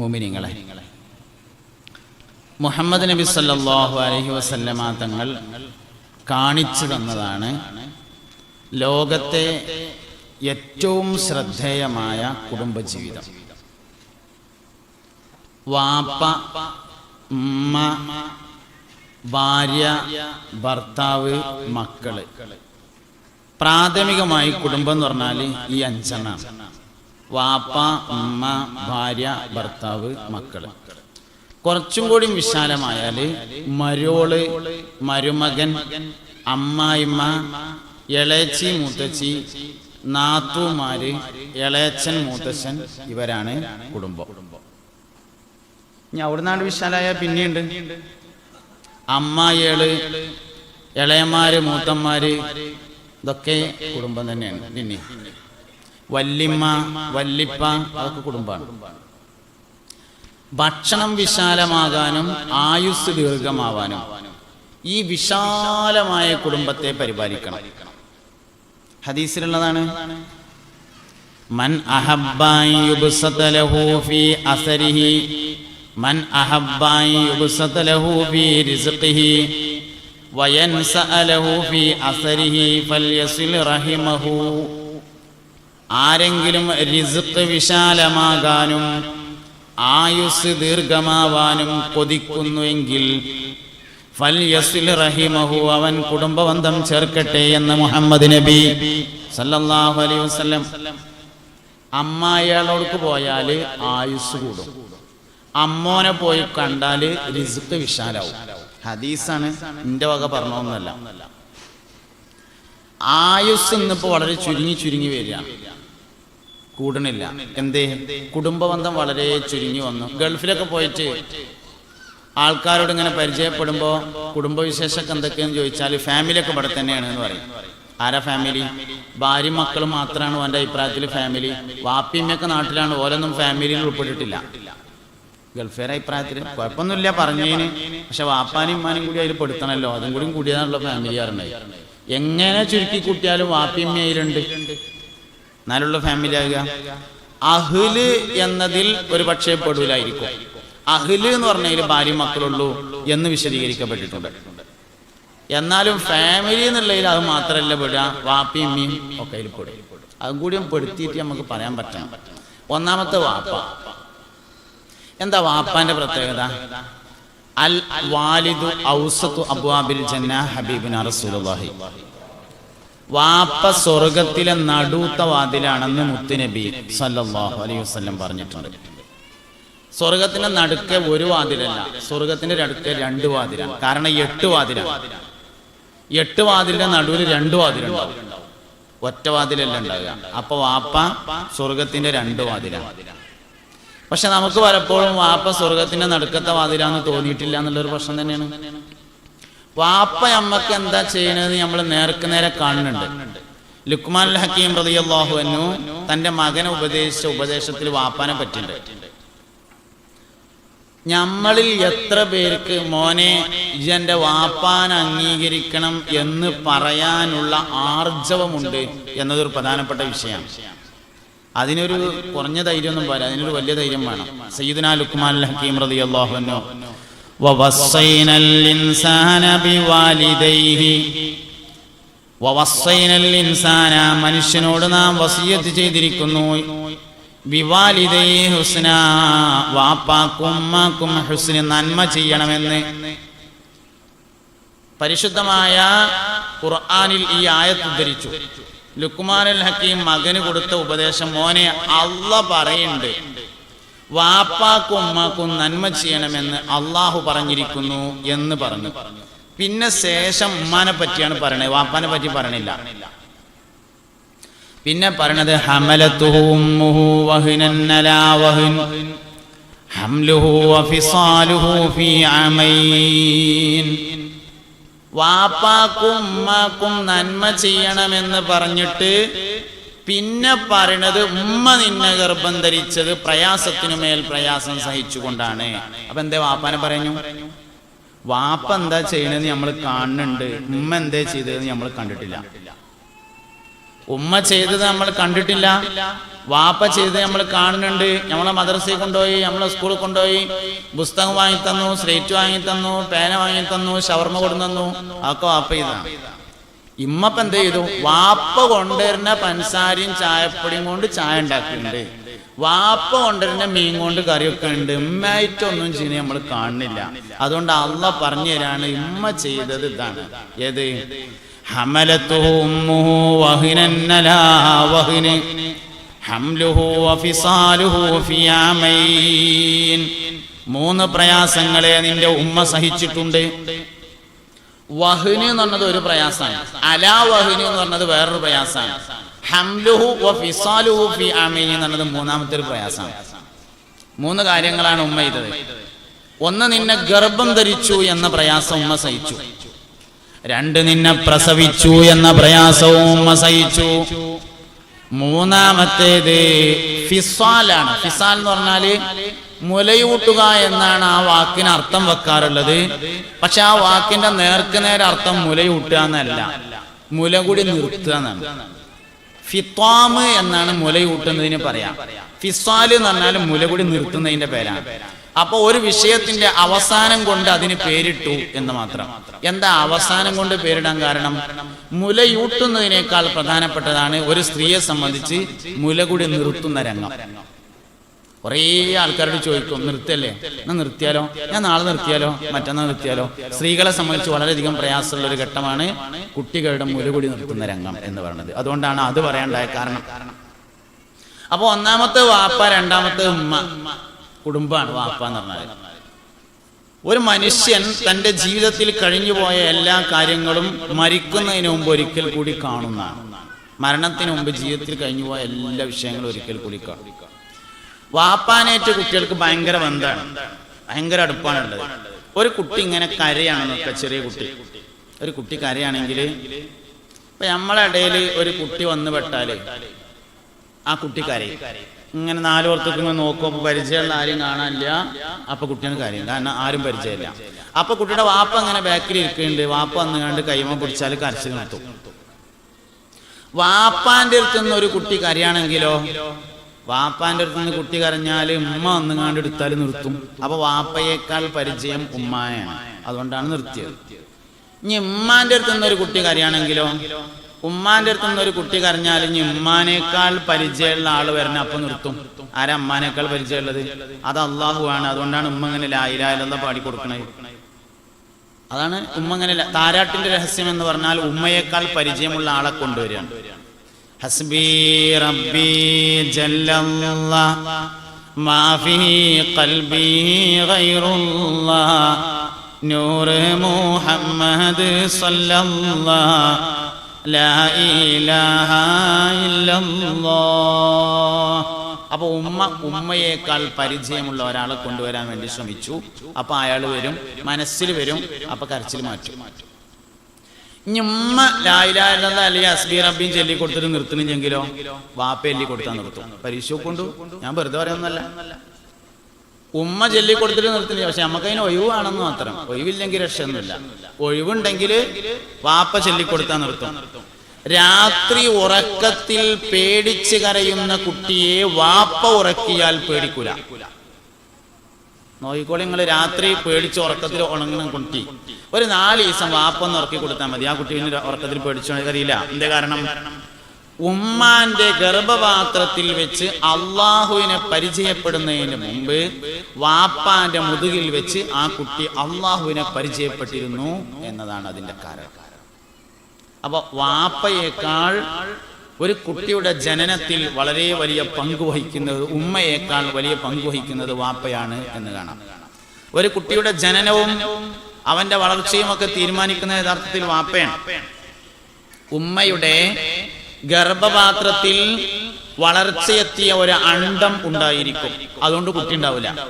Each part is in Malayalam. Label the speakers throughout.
Speaker 1: മുമിനിങ്ങളെ മുഹമ്മദ് നബി സല്ലാഹു അലഹി വസല്ലമ തങ്ങൾ കാണിച്ചു തന്നതാണ് ലോകത്തെ ഏറ്റവും ശ്രദ്ധേയമായ കുടുംബജീവിതം. വാപ്പ ഉമ്മ ഭാര്യ ഭർത്താവ് മക്കൾ. പ്രാഥമികമായി കുടുംബം എന്ന് പറഞ്ഞാൽ ഈ അഞ്ചെണ്ണാണ്. വാപ്പ ഉമ്മ ഭാര്യ ഭർത്താവ് മക്കൾ. കുറച്ചും കൂടി വിശാലമായാൽ മരോൾ മരുമകൻ അമ്മായിമ്മ ഇളയച്ചി മൂത്തച്ചി നാത്തുമാര് ഇളയച്ചൻ മൂത്തച്ഛൻ ഇവരാണ് കുടുംബം. ഇനി നാട് വിശാലായ പിന്നെയുണ്ട് അമ്മായികൾ ഇളയന്മാര് മൂത്തന്മാര് ഇതൊക്കെ കുടുംബം തന്നെയാണ്. പിന്നെ വല്ലിമ്മ വല്ലിപ്പ അതൊക്കെ കുടുംബമാണ്. ഭക്ഷണം വിശാലമാകാനും ആയുസ് ദീർഘമാവാനും ഈ വിശാലമായ കുടുംബത്തെ പരിപാലിക്കണം. ഹദീസിലുള്ളതാണ് മൻ ഫീ അസരിഹി മൻ ഫീ റിസ്ഖിഹി വയൻസഅലഹു ഫീ അസരിഹി ഫൽയസിൽ റഹിമഹു. ആരെങ്കിലും റിസുക്ക് വിശാലമാകാനും ആയുസ് ദീർഘമാവാനും കൊതിക്കുന്നുവെങ്കിൽ ഫൽയസിൽ റഹിമഹു അവൻ കുടുംബബന്ധം ചേർക്കട്ടെ എന്ന് മുഹമ്മദ് നബി സല്ലല്ലാഹു അലൈഹി വസല്ലം അമ്മായികളോടക്ക് പോയാൽ ആയുസ് കൂടും. അമ്മോനെ പോയി കണ്ടാൽ റിസുക്ക് വിശാലാവും. ഹദീസാണ് എന്റെ വക പറഞ്ഞൊന്നല്ല ആയുസ് ഇന്നിപ്പോ വളരെ ചുരുങ്ങി ചുരുങ്ങി വരികയാണ്. കൂടണില്ല എന്തേ? കുടുംബബന്ധം വളരെ ചുരുങ്ങി വന്നു. ഗൾഫിലൊക്കെ പോയിട്ട് ആൾക്കാരോട് ഇങ്ങനെ പരിചയപ്പെടുമ്പോൾ കുടുംബവിശേഷമൊക്കെ എന്തൊക്കെയെന്ന് ചോദിച്ചാൽ ഫാമിലിയൊക്കെ ഇവിടെ തന്നെയാണ് എന്ന് പറയും. ആരാ ഫാമിലി? ഭാര്യ മക്കൾ മാത്രമാണ് എന്റെ അഭിപ്രായത്തിൽ ഫാമിലി? വാപ്പിയമ്മയൊക്കെ നാട്ടിലാണ് ഓരോന്നും ഫാമിലിയിൽ ഉൾപ്പെട്ടിട്ടില്ല. ഗൾഫേറെ അഭിപ്രായത്തിൽ കുഴപ്പമൊന്നുമില്ല പറഞ്ഞതിന് പക്ഷെ വാപ്പാനും ഉമ്മാനും കൂടി അതിൽ പെടുത്തണമല്ലോ അതും കൂടി കൂടിയതാണല്ലോ ഫാമിലി അറിഞ്ഞത് എങ്ങനെ ചുരുക്കി കൂട്ടിയാലും വാപ്പിയമ്മ അതിലുണ്ട്. എന്നാലുള്ള ഫാമിലി ആകുക? അഹ്ല് എന്നതിൽ ഒരു പക്ഷേ പെടൂലായിരിക്കും അഹ്ല് എന്ന് പറഞ്ഞാൽ ഭാര്യ മക്കളുള്ളൂ എന്ന് വിശദീകരിക്കപ്പെട്ടിട്ടുണ്ട്. എന്നാലും ഫാമിലി എന്നുള്ളതിൽ അത് മാത്രമല്ല പെടുക. വാപ്പയും ഉമ്മയും ഒക്കെ പെടും. അതും കൂടി പെടുത്തിയിട്ട് നമുക്ക് പറയാൻ പറ്റണം. ഒന്നാമത്തെ വാപ്പ. എന്താ വാപ്പാന്റെ പ്രത്യേകത? അൽ വാലിദു ഔസത്തു അബ്വാബിൽ ജന്ന ഹബീബിൻ റസൂലുള്ളാഹി. വാപ്പ സ്വർഗത്തിലെ നടുത്ത വാതിലാണെന്ന് മുത്തുനബി സല്ലാഹു അലൈഹി വസ്ലം പറഞ്ഞിട്ടുണ്ട്. സ്വർഗത്തിന്റെ നടുക്കെ ഒരു വാതിലല്ല സ്വർഗത്തിന്റെ നടുക്കെ രണ്ട് വാതിലാണ്. കാരണം എട്ട് വാതിലാണ്. എട്ട് വാതിലിന്റെ നടുവിൽ രണ്ട് വാതിലുണ്ടാവും. ഒറ്റ വാതിലല്ല ഉണ്ടാവുക. അപ്പൊ വാപ്പ സ്വർഗത്തിന്റെ രണ്ട് വാതിലാണ്. പക്ഷെ നമുക്ക് പലപ്പോഴും വാപ്പ സ്വർഗത്തിന്റെ നടുക്കത്തെ വാതിലാന്ന് തോന്നിയിട്ടില്ല എന്നുള്ളൊരു പ്രശ്നം തന്നെയാണ്. വാപ്പ അമ്മയ്ക്ക് എന്താ ചെയ്യണത് നമ്മൾ നേർക്ക് നേരെ കാണുന്നുണ്ട്. ലുക്മാൻ ഹക്കീം റളിയല്ലാഹു അൻഹു തന്റെ മകനെ ഉപദേശിച്ച ഉപദേശത്തിൽ വാപ്പാനെ പറ്റിയിട്ടുണ്ട് നമ്മളിൽ എത്ര പേർക്ക് മോനെ ഇജന്റെ വാപ്പാൻ അംഗീകരിക്കണം എന്ന് പറയാനുള്ള ആർജവമുണ്ട് എന്നതൊരു പ്രധാനപ്പെട്ട വിഷയമാണ് അതിനൊരു കുറഞ്ഞ ധൈര്യമൊന്നും പോരാ അതിനൊരു വലിയ ധൈര്യം വേണം. സയ്യിദുന ലുക്മാൻ ഹക്കീം റളിയല്ലാഹു അൻഹു ووصينا الإنسان بوالديه ووصينا الإنسان മനുഷ്യനോട് നാം വസിയത്ത് ചെയ്തിരിക്കുന്നു വിവാലിദൈ ഹുസ്ന വാപ്പാക്കും ഉമ്മാക്കും ഹുസ്ന് നന്മ ചെയ്യണമെന്ന് പരിശുദ്ധമായ ഖുർആനിൽ ഈ ആയത്ത് ഉദ്ധരിച്ചു ലുക്മാനുൽ ഹക്കീം മകന് കൊടുത്ത ഉപദേശം മോനെ അല്ല പറയുന്നുണ്ട് വാപ്പാക്കും ഉമ്മാക്കും നന്മ ചെയ്യണമെന്ന് അള്ളാഹു പറഞ്ഞിരിക്കുന്നു എന്ന് പറഞ്ഞു. പിന്നെ ശേഷം ഉമ്മാനെ പറ്റിയാണ് പറയണത്. വാപ്പാനെ പറ്റി പറയണില്ല. പിന്നെ പറയണത് വാപ്പാക്കും ഉമ്മാക്കും നന്മ ചെയ്യണമെന്ന് പറഞ്ഞിട്ട് പിന്നെ പറയണത് ഉമ്മ നിന്നെ ഗർഭം ധരിച്ചത് പ്രയാസത്തിനു മേൽ പ്രയാസം സഹിച്ചുകൊണ്ടാണ്. അപ്പൊ എന്തേ വാപ്പാനെ പറഞ്ഞു? വാപ്പ എന്താ ചെയ്യണെന്ന് നമ്മൾ കാണുന്നുണ്ട്. ഉമ്മ എന്തേ ചെയ്തതെന്ന് നമ്മൾ കണ്ടിട്ടില്ല. ഉമ്മ ചെയ്തത് നമ്മൾ കണ്ടിട്ടില്ല. വാപ്പ ചെയ്ത് നമ്മൾ കാണുന്നുണ്ട്. നമ്മളെ മദ്രസയിൽ കൊണ്ടുപോയി നമ്മളെ സ്കൂളിൽ കൊണ്ടുപോയി. പുസ്തകം വാങ്ങി തന്നു സ്ലേറ്റ് വാങ്ങി തന്നു പേന വാങ്ങി തന്നു ഷവർമ കൊടുന്നു അതൊക്കെ വാപ്പ ചെയ്താണ് ഇമ്മപ്പ എന്ത് ചെയ്തു? വാപ്പ കൊണ്ടുവരുന്ന പഞ്ചസാരയും ചായപ്പൊടിയും കൊണ്ട് ചായ ഉണ്ടാക്കുന്നുണ്ട്. വാപ്പ കൊണ്ടുവരുന്ന മീൻ കൊണ്ട് കറിയൊക്കെ ഉണ്ട് ഉമ്മയായിട്ടൊന്നും ചെയ്യുന്നത് നമ്മൾ കാണുന്നില്ല. അതുകൊണ്ട് അള്ള പറഞ്ഞു തരാണ് ഇമ്മ ചെയ്തത് ഇതാണ്. ഏത്? മൂന്ന് പ്രയാസങ്ങളെ നിന്റെ ഉമ്മ സഹിച്ചിട്ടുണ്ട്. വഹ്ന് എന്ന് പറഞ്ഞത് ഒരു പ്രയാസമാണ്. അലാ വഹ്ന് എന്ന് പറഞ്ഞത് വേറൊരു പ്രയാസമാണ്. ഹംലുഹു ഫിസാലുഹു ഫി അമീനി എന്ന് പറഞ്ഞത് മൂന്നാമത്തെ ഒരു പ്രയാസമാണ്. മൂന്ന് കാര്യങ്ങളാണ് ഉമ്മ ചെയ്തത്. ഒന്ന് നിന്നെ ഗർഭം ധരിച്ചു എന്ന പ്രയാസം ഉമ്മ സഹിച്ചു. രണ്ട് നിന്നെ പ്രസവിച്ചു എന്ന പ്രയാസവും ഉമ്മ സഹിച്ചു. മൂന്നാമത്തേത് ഫിസാലാണ്. ഫിസാൽ എന്ന് പറഞ്ഞാൽ മുലയൂട്ടുക എന്നാണ് ആ വാക്കിന് അർത്ഥം വെക്കാറുള്ളത്. പക്ഷെ ആ വാക്കിന്റെ നേർക്ക് നേരെ അർത്ഥം മുലയൂട്ടുക എന്നല്ല. മുല കൂടി നിർത്തുക എന്നാണ്. ഫിത്വാമ് എന്നാണ് മുലയൂട്ടുന്നതിന് പറയാം. ഫിസ്വാൽ എന്ന് പറഞ്ഞാൽ മുല കൂടി നിർത്തുന്നതിന്റെ പേരാണ്. അപ്പൊ ഒരു വിഷയത്തിന്റെ അവസാനം കൊണ്ട് അതിന് പേരിട്ടു എന്ന് മാത്രം. എന്താ അവസാനം കൊണ്ട് പേരിടാൻ കാരണം? മുലയൂട്ടുന്നതിനേക്കാൾ പ്രധാനപ്പെട്ടതാണ് ഒരു സ്ത്രീയെ സംബന്ധിച്ച് മുല കൂടി നിർത്തുന്ന രംഗം. കുറേ ആൾക്കാരോട് ചോദിക്കും നിർത്തല്ലേ? എന്നാ നിർത്തിയാലോ? ഞാൻ നാളെ നിർത്തിയാലോ? മറ്റന്നാൾ നിർത്തിയാലോ? സ്ത്രീകളെ സംബന്ധിച്ച് വളരെയധികം പ്രയാസമുള്ള ഒരു ഘട്ടമാണ് കുട്ടികളുടെ മുലകുടി നിർത്തുന്ന രംഗം എന്ന് പറയുന്നത്. അതുകൊണ്ടാണ് അത് പറയാണ്ടായ കാരണം. അപ്പൊ ഒന്നാമത്തെ വാപ്പ രണ്ടാമത്തെ ഉമ്മ കുടുംബമാണ് വാപ്പ എന്ന് പറഞ്ഞാൽ ഒരു മനുഷ്യൻ തന്റെ ജീവിതത്തിൽ കഴിഞ്ഞുപോയ എല്ലാ കാര്യങ്ങളും മരിക്കുന്നതിന് മുമ്പ് ഒരിക്കൽ കൂടി കാണുന്നതാണ്. മരണത്തിന് മുമ്പ് ജീവിതത്തിൽ കഴിഞ്ഞുപോയ എല്ലാ വിഷയങ്ങളും ഒരിക്കൽ കൂടി കാണും. വാപ്പാനേറ്റ് കുട്ടികൾക്ക് ഭയങ്കര ബന്ധമാണ് ഭയങ്കര അടുപ്പാണുള്ളത്. ഒരു കുട്ടി ഇങ്ങനെ കരയാണെന്നൊക്കെ ചെറിയ കുട്ടി. ഒരു കുട്ടി കരയാണെങ്കിൽ ഇപ്പൊ നമ്മളെ ഇടയിൽ ഒരു കുട്ടി വന്നു പെട്ടാൽ ആ കുട്ടി കരയും. ഇങ്ങനെ നാലോർത്തേക്ക് ഇങ്ങനെ നോക്കുമ്പോൾ പരിചയമുള്ള ആരും കാണാനില്ല. അപ്പൊ കുട്ടിയാണ് കരയും. കാരണം ആരും പരിചയമില്ല. അപ്പൊ കുട്ടിയുടെ വാപ്പ അങ്ങനെ ബാക്കിൽ ഇരിക്കുന്നുണ്ട്. വാപ്പ വന്ന് കണ്ട് കൈമ പിടിച്ചാൽ കരച്ചിൽ നിർത്തും വാപ്പാന്റെ അടുത്തുനിന്ന് ഒരു കുട്ടി കരയാണെങ്കിലോ വാപ്പാന്റെ അടുത്ത് നിന്ന് കുട്ടി കരഞ്ഞാൽ ഉമ്മ വന്ന് കണ്ട് നിർത്തും. അപ്പൊ വാപ്പയേക്കാൾ പരിചയം ഉമ്മായാണ്. അതുകൊണ്ടാണ് നിർത്തിയത്. ഇനി ഉമ്മാന്റെ അടുത്ത് നിന്ന് ഒരു കുട്ടി കരയാണെങ്കിലോ? ഉമ്മാന്റെ അടുത്ത് നിന്ന് ഒരു കുട്ടി കരഞ്ഞാൽ ഇനി ഉമ്മാനേക്കാൾ പരിചയമുള്ള ആൾ വരണ അപ്പൊ നിർത്തും. ആരാ അമ്മാനേക്കാൾ പരിചയമുള്ളത്? അത് അള്ളാഹു ആണ് അതുകൊണ്ടാണ് ഉമ്മ ഇങ്ങനെ ലായിലായിലെന്ന പാടി കൊടുക്കണത്. അതാണ് ഉമ്മ ഇങ്ങനെ താരാട്ടിന്റെ രഹസ്യം എന്ന് പറഞ്ഞാൽ ഉമ്മയേക്കാൾ പരിചയമുള്ള ആളെ കൊണ്ടുവരികയാണ്. ഹസ്ബി റബ്ബി قلبي غير الله ഖൽബി محمد നൂർ മുഹമ്മദ് لا ലാ ഇലാഹ الله അപ്പൊ ഉമ്മ ഉമ്മയേക്കാൾ പരിചയമുള്ള ഒരാളെ കൊണ്ടുവരാൻ വേണ്ടി ശ്രമിച്ചു. അപ്പൊ അയാൾ വരും മനസ്സിൽ വരും അപ്പൊ കരച്ചിൽ മാറ്റും. ലായിലായ അല്ലെങ്കിൽ അസ്ബി റബ്ബിയും ചൊല്ലി കൊടുത്തിട്ട് നിർത്തണില്ലെങ്കിലോ വാപ്പ എല്ലി കൊടുത്താൽ നിർത്തും. പരീക്ഷ കൊണ്ടു ഞാൻ വെറുതെ പറയുന്നല്ല ഉമ്മ ചൊല്ലി കൊടുത്തിട്ട് നിർത്തുന്നില്ല പക്ഷെ നമുക്ക് അതിന് ഒഴിവാണെന്ന് മാത്രം. ഒഴിവില്ലെങ്കിൽ രക്ഷയൊന്നുമില്ല. ഒഴിവുണ്ടെങ്കിൽ വാപ്പ ചൊല്ലി കൊടുത്താൽ നിർത്തും. രാത്രി ഉറക്കത്തിൽ പേടിച്ച് കരയുന്ന കുട്ടിയെ വാപ്പ ഉറക്കിയാൽ പേടിക്കൂല. നോക്കിക്കോളി നിങ്ങൾ രാത്രി പേടിച്ച് ഉറക്കത്തിൽ ഉണങ്ങുന്ന കുട്ടി. ഒരു നാല് ദിവസം വാപ്പൊന്ന് ഉറക്കി കൊടുത്താൽ മതി. ആ കുട്ടി ഉറക്കത്തിൽ പേടിച്ചു അറിയില്ല എന്റെ കാരണം? ഉമ്മാന്റെ ഗർഭപാത്രത്തിൽ വെച്ച് അള്ളാഹുവിനെ പരിചയപ്പെടുന്നതിന് മുമ്പ് വാപ്പാന്റെ മുതുകിൽ വെച്ച് ആ കുട്ടി അള്ളാഹുവിനെ പരിചയപ്പെട്ടിരുന്നു എന്നതാണ് അതിന്റെ കാരണം. അപ്പൊ വാപ്പയേക്കാൾ ഒരു കുട്ടിയുടെ ജനനത്തിൽ വളരെ വലിയ പങ്ക് വഹിക്കുന്നത് ഉമ്മയേക്കാൾ വലിയ പങ്ക് വഹിക്കുന്നത് വാപ്പയാണ് എന്ന് കാണാം. ഒരു കുട്ടിയുടെ ജനനവും അവന്റെ വളർച്ചയും ഒക്കെ തീരുമാനിക്കുന്ന യഥാർത്ഥത്തിൽ വാപ്പയാണ്. ഉമ്മയുടെ ഗർഭപാത്രത്തിൽ വളർച്ചയെത്തിയ ഒരു അണ്ടം ഉണ്ടായിരിക്കും. അതുകൊണ്ട് കുട്ടി ഉണ്ടാവില്ല.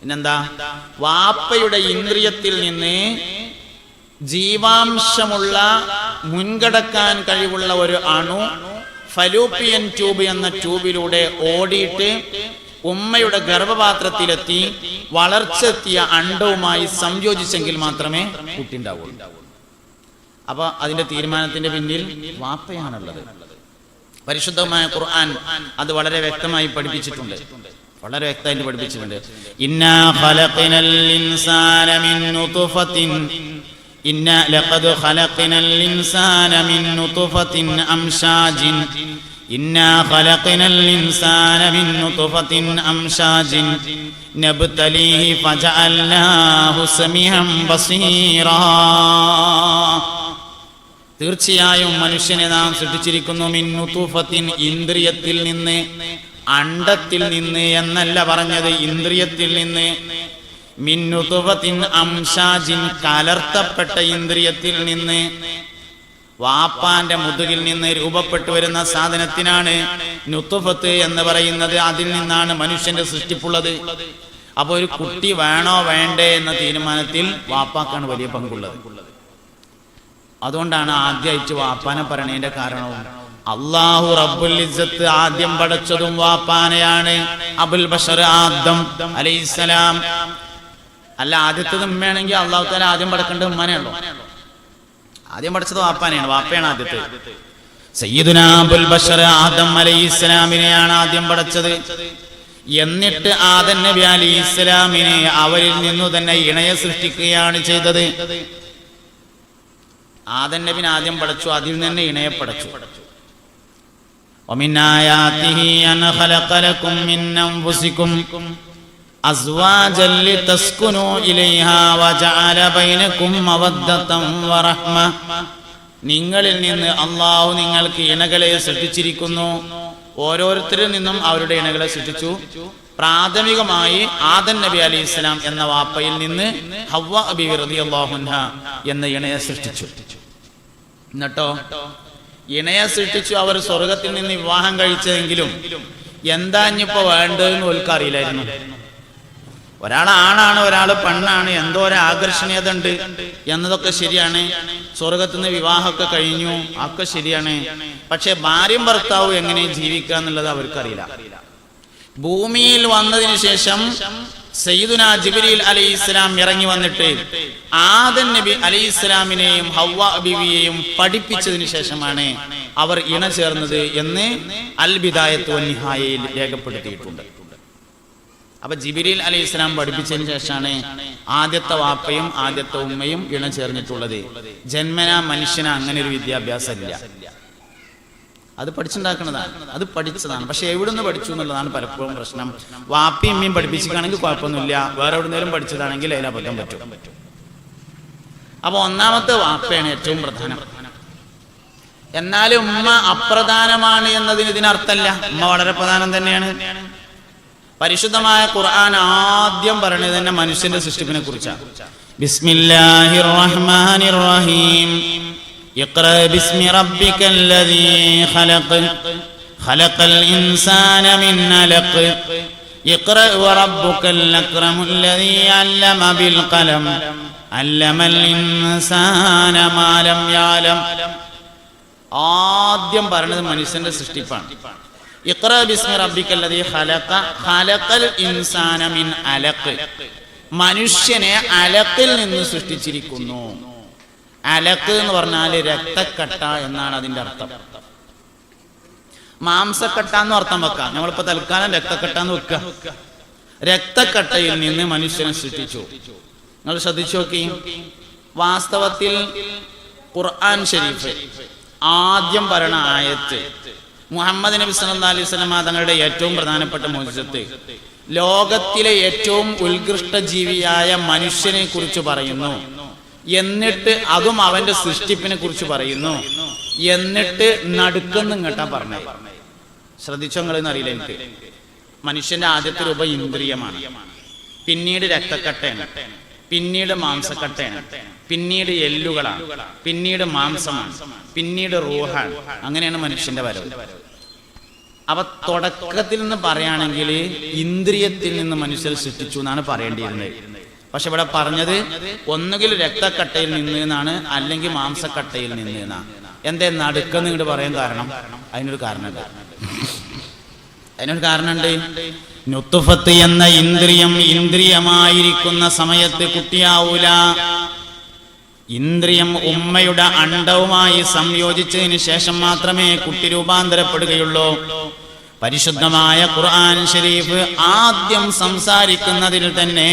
Speaker 1: പിന്നെന്താ? വാപ്പയുടെ ഇന്ദ്രിയത്തിൽ നിന്ന് ജീവാംശമുള്ള മുൻകടക്കാൻ കഴിവുള്ള ഒരു അണു ഫലൂപ്പിയൻ ട്യൂബ് എന്ന ട്യൂബിലൂടെ ഓടിയിട്ട് ഉമ്മയുടെ ഗർഭപാത്രത്തിലെത്തി വളർച്ചെത്തിയ അണ്ടവുമായി സംയോജിച്ചെങ്കിൽ മാത്രമേ കുട്ടിണ്ടാവുള്ളൂ അപ്പൊ അതിന്റെ തീരുമാനത്തിന്റെ പിന്നിൽ വാപ്പയാണുള്ളത്. പരിശുദ്ധമായ ഖുർആൻ അത് വളരെ വ്യക്തമായി പഠിപ്പിച്ചിട്ടുണ്ട്. വളരെ വ്യക്തമായിട്ട് പഠിപ്പിച്ചിട്ടുണ്ട്. ഇന്നാ ഖലഖനൽ لقد خلقنا الإنسان ഇന്ന ലഖദ് ഖലഖ്നൽ ഇൻസാന മിൻ الإنسان അംശാജിൻ ഇന്നാ ഖലഖ്നൽ ഇൻസാന മിൻ سميعا ബസീറാ തീർച്ചയായും മനുഷ്യനെ നാം സൃഷ്ടിച്ചിരിക്കുന്നു മിന്നുത്തൂഫത്തിൻ ഇന്ദ്രിയത്തിൽ നിന്ന് അണ്ടത്തിൽ നിന്ന് എന്നല്ല പറഞ്ഞത് ഇന്ദ്രിയത്തിൽ നിന്ന്. മിന്നുത്തുഫത്തിൻ അംശാജിൻ കലർത്തപ്പെട്ട ഇന്ദ്രിയത്തിൽ നിന്ന് വാപ്പാന്റെ മുതുകിൽ നിന്ന് രൂപപ്പെട്ടു വരുന്ന സാധനത്തിനാണ് നുത്തുഫത്ത് എന്ന് പറയുന്നത്. അതിൽ നിന്നാണ് മനുഷ്യന്റെ സൃഷ്ടിപ്പുള്ളത്. അപ്പൊ ഒരു കുട്ടി വേണോ വേണ്ടേ എന്ന തീരുമാനത്തിൽ വാപ്പാക്കാണ് വലിയ പങ്കുള്ളത്. അതുകൊണ്ടാണ് ആദ്യമായിട്ട് വാപ്പാനെ പറയണതിന്റെ കാരണവും അള്ളാഹു റബ്ബുൽ ആദ്യം പടച്ചതും വാപ്പാനെയാണ്. അബുൽ ബഷർ ആദം അലൈഹിസ്സലാം. അല്ല ആദ്യത്തത് ഉമ്മയാണെങ്കിൽ അള്ളാഹു താല ആദ്യം പടക്കേണ്ടത് ഉമ്മാനെയാണല്ലോ ആദ്യം പഠിച്ചത് വാപ്പാനെയാണ് വാപ്പയാണ് ആദ്യത്തെ. സയ്യിദുനാബുൽ ബഷർ ആദം അലൈഹി ഇസ്ലാമിനെയാണ് ആദ്യം പഠിച്ചത് എന്നിട്ട് ആദൻ നബി അലി ഇസ്ലാമിനെ അവരിൽ നിന്നു തന്നെ ഇണയെ സൃഷ്ടിക്കുകയാണ് ചെയ്തത്. ആദൻ നബിന് ആദ്യം പഠിച്ചു അതിൽ തന്നെ ഇണയെ പഠിച്ചു ഒമിനായാത്തിഹി അൻ ഖലഖലകും മിൻ അൻഫുസികും. أزواجا لتسكنوا إليها وجعل بينكم مودة ورحمة നിങ്ങളിൽ നിന്ന് അള്ളാഹു നിങ്ങൾക്ക് ഇണകളെ സൃഷ്ടിച്ചിരിക്കുന്നു ഓരോരുത്തരിൽ നിന്നും അവരുടെ ഇണകളെ സൃഷ്ടിച്ചു പ്രാഥമികമായി ആദൻ നബി അലി ഇസ്ലാം എന്ന വാപ്പയിൽ നിന്ന് ഹവ്വ അബി റതി അള്ളാഹുൻഹ എന്ന ഇണയെ സൃഷ്ടിച്ചു എന്നിട്ടോ ഇണയെ സൃഷ്ടിച്ചു അവർ സ്വർഗത്തിൽ നിന്ന് വിവാഹം കഴിച്ചതെങ്കിലും എന്താ ഇനിയിപ്പോ വേണ്ടതെന്ന് ഓൽക്ക് അറിയില്ലായിരുന്നു ഒരാൾ ആണാണ് ഒരാൾ പെണ്ണാണ് എന്തോ ഒരു ആകർഷണീയത ഉണ്ട് എന്നതൊക്കെ ശരിയാണ്. സ്വർഗത്തിൽ നിന്ന് വിവാഹമൊക്കെ കഴിഞ്ഞു ഒക്കെ ശരിയാണ്. പക്ഷെ ഭാര്യയും ഭർത്താവും എങ്ങനെ ജീവിക്കുക എന്നുള്ളത് അവർക്കറിയില്ല. ഭൂമിയിൽ വന്നതിന് ശേഷം സയ്യിദുന ജിബ്രീൽ അലി ഇസ്ലാം ഇറങ്ങി വന്നിട്ട് ആദൻ നബി അലി ഇസ്ലാമിനെയും ഹവ്വ ബിവിയെയും പഠിപ്പിച്ചതിന് ശേഷമാണ് അവർ ഇണ ചേർന്നത് എന്ന് അൽ നിഹായയിൽ രേഖപ്പെടുത്തിയിട്ടുണ്ട്. അപ്പൊ ജിബിരിൽ അലി ഇസ്ലാം പഠിപ്പിച്ചതിന് ശേഷമാണ് ആദ്യത്തെ വാപ്പയും ആദ്യത്തെ ഉമ്മയും ഇണ ചേർന്നിട്ടുള്ളത് ജന്മന മനുഷ്യന് അങ്ങനെ ഒരു വിദ്യാഭ്യാസം ഇല്ല അത് പഠിച്ചുണ്ടാക്കുന്നതാണ് അത് പഠിച്ചതാണ്. പക്ഷെ എവിടുന്ന് പഠിച്ചു എന്നുള്ളതാണ് പലപ്പോഴും പ്രശ്നം. വാപ്പയും ഉമ്മയും പഠിപ്പിച്ചിട്ടാണെങ്കിൽ കുഴപ്പമൊന്നുമില്ല. വേറെ എവിടുന്നേലും പഠിച്ചതാണെങ്കിൽ അതിൽ അബദ്ധം പറ്റും. അപ്പൊ ഒന്നാമത്തെ വാപ്പയാണ് ഏറ്റവും പ്രധാനം. എന്നാലും ഉമ്മ അപ്രധാനമാണ് എന്നതിന് ഇതിനർത്ഥമല്ല. ഉമ്മ വളരെ പ്രധാനം തന്നെയാണ്. പരിശുദ്ധമായ ഖുർആൻ ആദ്യം പറയുന്നത് തന്നെ മനുഷ്യന്റെ സൃഷ്ടിപ്പിനെ കുറിച്ചാണ്. ബിസ്മില്ലാഹിർ റഹ്മാനിർ റഹീം ഇഖ്റ ബിസ്മി ഖലഖ്. ഖലഖൽ ഇൻസാന അലഖ് ഇഖ്റ ബിൽ ഖലം ഇൻസാന മാ ലം ആദ്യം പറയുന്നത് മനുഷ്യന്റെ സൃഷ്ടിപ്പാണ്. മനുഷ്യനെ അലക്കിൽ നിന്ന് സൃഷ്ടിച്ചിരിക്കുന്നു. അലക്ക് എന്ന് പറഞ്ഞാൽ രക്തക്കട്ട എന്നാണ് അതിന്റെ അർത്ഥം. മാംസക്കട്ട എന്ന് അർത്ഥം വെക്കാം. നമ്മളിപ്പോ തൽക്കാലം രക്തക്കട്ട എന്ന് വെക്കുക രക്തക്കട്ടയിൽ നിന്ന് മനുഷ്യനെ സൃഷ്ടിച്ചു. നിങ്ങൾ ശ്രദ്ധിച്ചു നോക്കി. വാസ്തവത്തിൽ ഖുർആൻ ഷരീഫ് ആദ്യം പറയണ ആയത്ത് മുഹമ്മദ് നബി സല്ലാ അലൈഹി സ്വലമ തങ്ങളുടെ ഏറ്റവും പ്രധാനപ്പെട്ട മോചിതത്ത്. ലോകത്തിലെ ഏറ്റവും ഉത്കൃഷ്ട ജീവിയായ മനുഷ്യനെ കുറിച്ച് പറയുന്നു. എന്നിട്ട് അതും അവന്റെ സൃഷ്ടിപ്പിനെ കുറിച്ച് പറയുന്നു. എന്നിട്ട് നടുക്കെന്ന് ഇങ്ങട്ടാ പറഞ്ഞത് ശ്രദ്ധിച്ചോ നിങ്ങളെന്ന് അറിയില്ല എനിക്ക്. മനുഷ്യന്റെ ആദ്യത്തെ രൂപ ഇന്ദ്രിയമാണ്. പിന്നീട് രക്തക്കട്ടയാണ്. പിന്നീട് മാംസക്കട്ടയാണ്. പിന്നീട് എല്ലുകളാണ്. പിന്നീട് മാംസമാണ്. പിന്നീട് റൂഹാണ്. അങ്ങനെയാണ് മനുഷ്യന്റെ വരവ്. അവ തുടക്കത്തിൽ നിന്ന് പറയുകയാണെങ്കിൽ ഇന്ദ്രിയത്തിൽ നിന്ന് മനുഷ്യർ സൃഷ്ടിച്ചു എന്നാണ് പറയേണ്ടിയിരുന്നത്. പക്ഷെ ഇവിടെ പറഞ്ഞത് ഒന്നുകിൽ രക്തക്കട്ടയിൽ നിന്ന് എന്നാണ് അല്ലെങ്കിൽ മാംസക്കട്ടയിൽ നിന്ന് എന്നാണ്. എന്തേ നടുക്കെന്ന് ഇങ്ങോട്ട് പറയാൻ കാരണം? അതിനൊരു കാരണമുണ്ട്. അതിനൊരു കാരണമുണ്ട്. നുത്തുഫത്ത് എന്ന ഇന്ദ്രിയം ഇന്ദ്രിയമായിരിക്കുന്ന സമയത്ത് കുട്ടിയാവൂല. ഇന്ദ്രിയം ഉമ്മയുടെ അണ്ടവുമായി സംയോജിച്ചതിന് ശേഷം മാത്രമേ കുട്ടി രൂപാന്തരപ്പെടുകയുള്ളൂ. പരിശുദ്ധമായ ഖുർആൻ ഷരീഫ് ആദ്യം സംസാരിക്കുന്നതിൽ തന്നെ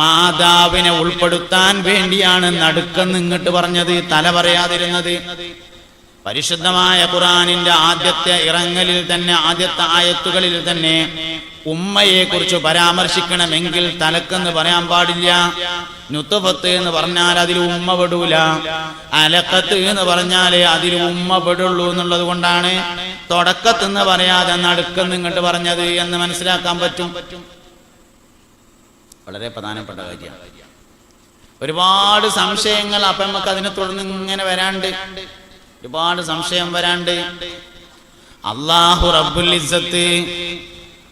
Speaker 1: മാതാവിനെ ഉൾപ്പെടുത്താൻ വേണ്ടിയാണ് നടുക്കെന്ന് ഇങ്ങോട്ട് പറഞ്ഞത് തല പറയാതിരുന്നത്. പരിശുദ്ധമായ ഖുറാനിന്റെ ആദ്യത്തെ ഇറങ്ങലിൽ തന്നെ ആദ്യത്തെ ആയത്തുകളിൽ തന്നെ ഉമ്മയെ കുറിച്ച് പരാമർശിക്കണമെങ്കിൽ തലക്കെന്ന് പറയാൻ പാടില്ല. നുത്തുഫത്ത് എന്ന് പറഞ്ഞാൽ അതിൽ ഉമ്മ പെടൂല. അലക്കത്ത് എന്ന് പറഞ്ഞാലേ അതിൽ ഉമ്മ പെടുള്ളൂ എന്നുള്ളത് കൊണ്ടാണ്. തുടക്കത്ത് എന്ന് പറയാതെ നടുക്കെന്ന് ഇങ്ങോട്ട് പറഞ്ഞത് എന്ന് മനസ്സിലാക്കാൻ പറ്റും. വളരെ പ്രധാനപ്പെട്ട കാര്യമാണ് ഒരുപാട് സംശയങ്ങൾ അപ്പം നമുക്ക് അതിനെ തുടർന്ന് ഇങ്ങനെ വരാണ്ട്. ഒരുപാട് സംശയം വരാണ്ട്. അള്ളാഹു റബ്ബുൽ ഇസ്സത്ത്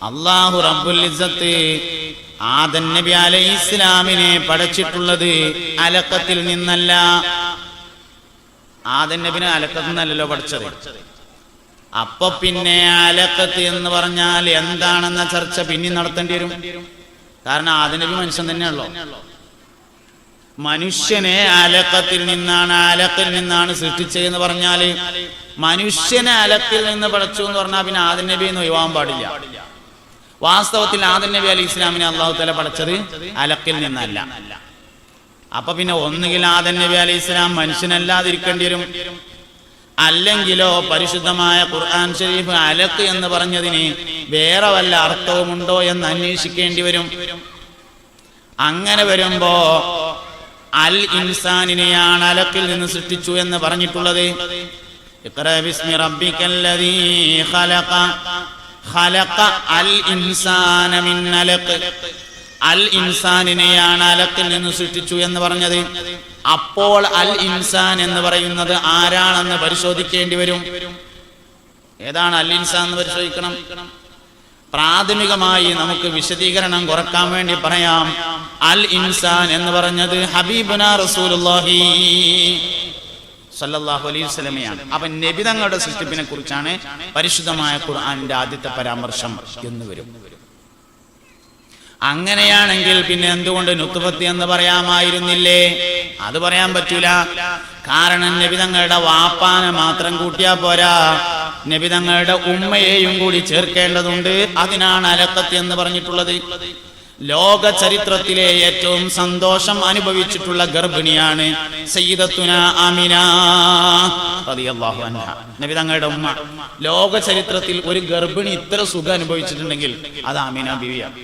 Speaker 1: അള്ളാഹു റബ്ബുൽ ഇസ്സത്ത് ആദൻ നബി അലൈഹി ഇസ്ലാമിനെ പഠിച്ചിട്ടുള്ളത് അലക്കത്തിൽ നിന്നല്ല. ആദൻ നബിനെ അലക്കത്തിൽ നിന്നല്ലല്ലോ പഠിച്ചത്. അപ്പൊ പിന്നെ അലക്കത്ത് എന്ന് പറഞ്ഞാൽ എന്താണെന്ന ചർച്ച പിന്നെ നടത്തേണ്ടി വരും. കാരണം ആദൻ നബി മനുഷ്യൻ തന്നെയാണല്ലോ. മനുഷ്യനെ അലക്കത്തിൽ നിന്നാണ് അലക്കിൽ നിന്നാണ് സൃഷ്ടിച്ചതെന്ന് പറഞ്ഞാൽ മനുഷ്യനെ അലക്കിൽ നിന്ന് പഠിച്ചു എന്ന് പറഞ്ഞാൽ പിന്നെ ആദൻ നബി എന്ന് ഒഴിവാൻ പാടില്ല. വാസ്തവത്തിൽ ആദൻ നബി അലി ഇസ്ലാമിനെ അള്ളാഹു തല പഠിച്ചത് അലക്കിൽ നിന്നല്ല. അപ്പൊ പിന്നെ ഒന്നുകിൽ ആദൻ നബി അലി ഇസ്ലാം മനുഷ്യനല്ലാതിരിക്കേണ്ടി വരും അല്ലെങ്കിലോ പരിശുദ്ധമായ ഖുർആൻ ഷരീഫ് അലക്ക് എന്ന് പറഞ്ഞതിന് വേറെ വല്ല അർത്ഥവുമുണ്ടോ എന്ന് അന്വേഷിക്കേണ്ടി വരും. അങ്ങനെ വരുമ്പോ അൽ ഇൻസാനിനെയാണ് അലക്കിൽ നിന്ന് സൃഷ്ടിച്ചു എന്ന് പറഞ്ഞിട്ടുള്ളത്. അൽ ഇൻസാനിനെയാണ് അലക്കിൽ നിന്ന് സൃഷ്ടിച്ചു എന്ന് പറഞ്ഞത്. അപ്പോൾ അൽ ഇൻസാൻ എന്ന് പറയുന്നത് ആരാണെന്ന് പരിശോധിക്കേണ്ടി വരും. ഏതാണ് അൽ ഇൻസാൻ എന്ന് പരിശോധിക്കണം? പ്രാഥമികമായി നമുക്ക് വിശദീകരണം കുറയ്ക്കാൻ വേണ്ടി പറയാം. അൽ ഇൻസാൻ എന്ന് പറഞ്ഞത് ഹബീബുന റസൂലുള്ളാഹി അലൈഹി വസല്ലമയാണ്. അപ്പൊ നബി തങ്ങളുടെ സൃഷ്ടിപ്പിനെ കുറിച്ചാണ് പരിശുദ്ധമായ ഖുർആനിന്റെ ആദ്യത്തെ പരാമർശം എന്ന് വരും. അങ്ങനെയാണെങ്കിൽ പിന്നെ എന്തുകൊണ്ട് നുത്തുപത്തി എന്ന് പറയാമായിരുന്നില്ലേ? അത് പറയാൻ പറ്റൂല. കാരണം നബി തങ്ങളുടെ വാപ്പാനെ മാത്രം കൂട്ടിയാ പോരാ. നബിതങ്ങളുടെ ഉമ്മയെയും കൂടി ചേർക്കേണ്ടതുണ്ട്. അതിനാണ് അലക്കത്ത് എന്ന് പറഞ്ഞിട്ടുള്ളത്. ലോക ചരിത്രത്തിലെ ഏറ്റവും സന്തോഷം അനുഭവിച്ചിട്ടുള്ള ഗർഭിണിയാണ് സയ്യിദത്തുന ആമിന റളിയല്ലാഹു നബി തങ്ങളുടെ ഉമ്മ. ലോക ചരിത്രത്തിൽ ഒരു ഗർഭിണി ഇത്ര സുഖം അനുഭവിച്ചിട്ടുണ്ടെങ്കിൽ അത് ആമിന ബിവിയാണ്.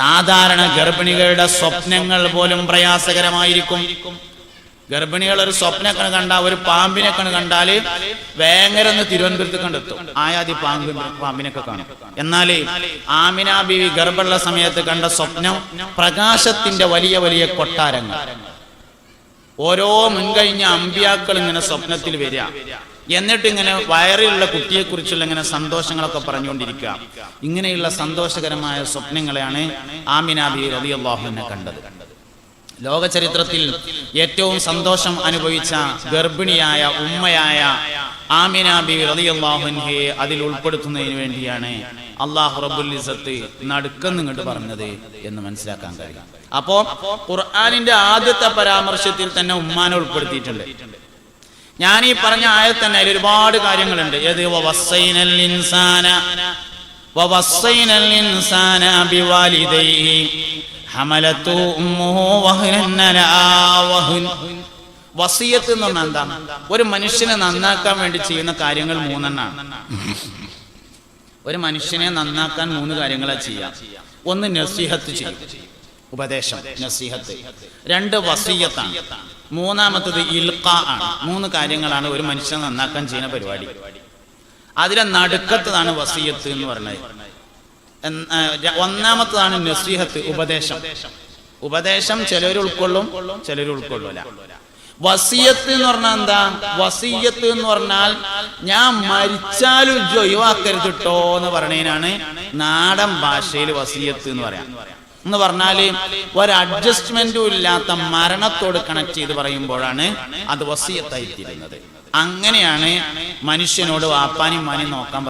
Speaker 1: സാധാരണ ഗർഭിണികളുടെ സ്വപ്നങ്ങൾ പോലും പ്രയാസകരമായിരിക്കും. ഗർഭിണികൾ ഒരു സ്വപ്നക്കണ് കണ്ട ഒരു പാമ്പിനെ കണ് കണ്ടാൽ വേങ്ങരെന്ന് തിരുവനന്തപുരത്ത് കണ്ടെത്തും. ആയാതി പാമ്പ് പാമ്പിനൊക്കെ കാണും. എന്നാൽ ആമിന ബിവി ഗർഭമുള്ള സമയത്ത് കണ്ട സ്വപ്നം പ്രകാശത്തിന്റെ വലിയ വലിയ കൊട്ടാരങ്ങൾ. ഓരോ മുൻകഴിഞ്ഞ അമ്പിയാക്കൾ ഇങ്ങനെ സ്വപ്നത്തിൽ വരിക. എന്നിട്ട് ഇങ്ങനെ വയറിലുള്ള കുട്ടിയെ കുറിച്ചുള്ള ഇങ്ങനെ സന്തോഷങ്ങളൊക്കെ പറഞ്ഞുകൊണ്ടിരിക്കുക. ഇങ്ങനെയുള്ള സന്തോഷകരമായ സ്വപ്നങ്ങളെയാണ് ആമിനാബി റബി അള്ളാഹുവിനെ കണ്ടത്. ലോക ചരിത്രത്തിൽ ഏറ്റവും സന്തോഷം അനുഭവിച്ച ഗർഭിണിയായ ഉമ്മയായ ആമിന ബി റളിയല്ലാഹുൻഹയെ അതിൽ ഉൾപ്പെടുത്തുന്നതിന് വേണ്ടിയാണ് അള്ളാഹു റബ്ബുൽ ഇസത്ത് നടുക്കം ഇങ്ങോട്ട് പറഞ്ഞത് എന്ന് മനസ്സിലാക്കാൻ കഴിയും. അപ്പോ ഖുർആാനിന്റെ ആദ്യത്തെ പരാമർശത്തിൽ തന്നെ ഉമ്മാനെ ഉൾപ്പെടുത്തിയിട്ടുണ്ട്. ഞാൻ ഈ പറഞ്ഞ ആയത്ത് തന്നെ അതിൽ ഒരുപാട് കാര്യങ്ങളുണ്ട്. ഏത് ഇൻസാന വവസ്സൈനൽ ഇൻസാന بوالديه. حملته ഉമ്മുഹു وهنا അലാ وهن. വസിയത്ത് എന്ന് പറഞ്ഞാൽ എന്താണ്? ഒരു മനുഷ്യനെ നന്നാക്കാൻ വേണ്ടി ചെയ്യുന്ന കാര്യങ്ങൾ മൂന്നെണ്ണാണ്. ഒരു മനുഷ്യനെ നന്നാക്കാൻ മൂന്ന് കാര്യങ്ങളാ ചെയ്യാം ഒന്ന് നസീഹത്ത് ചെയ്യും. ഉപദേശം നസീഹത്ത്. രണ്ട് വസീയത്താണ്. മൂന്നാമത്തത് ഇൽക്ക ആണ്. മൂന്ന് കാര്യങ്ങളാണ് ഒരു മനുഷ്യനെ നന്നാക്കാൻ ചെയ്യുന്ന പരിപാടി. അതിലെ നടുക്കത്തതാണ് വസീയത്ത് എന്ന് പറഞ്ഞത്. ഒന്നാമത്തതാണ് നസീഹത്ത് ഉപദേശം. ഉപദേശം ചിലർ ഉൾക്കൊള്ളും ചിലർ ഉൾക്കൊള്ളൂല. വസീയത്ത് എന്ന് പറഞ്ഞാൽ എന്താ? വസീയത്ത് എന്ന് പറഞ്ഞാൽ ഞാൻ മരിച്ചാലും ഒഴിവാക്കരുത് കേട്ടോ എന്ന് പറഞ്ഞതിനാണ് നാടൻ ഭാഷയിൽ വസീയത്ത് എന്ന് പറയാം. എന്ന് പറഞ്ഞാൽ ഒരു അഡ്ജസ്റ്റ്മെന്റും ഇല്ലാത്ത മരണത്തോട് കണക്ട് ചെയ്ത് പറയുമ്പോഴാണ് അത് വസീയത്തായി തീരുന്നത്. അങ്ങനെയാണ് മനുഷ്യനോട് വാപ്പാനും മാനും നോക്കാൻ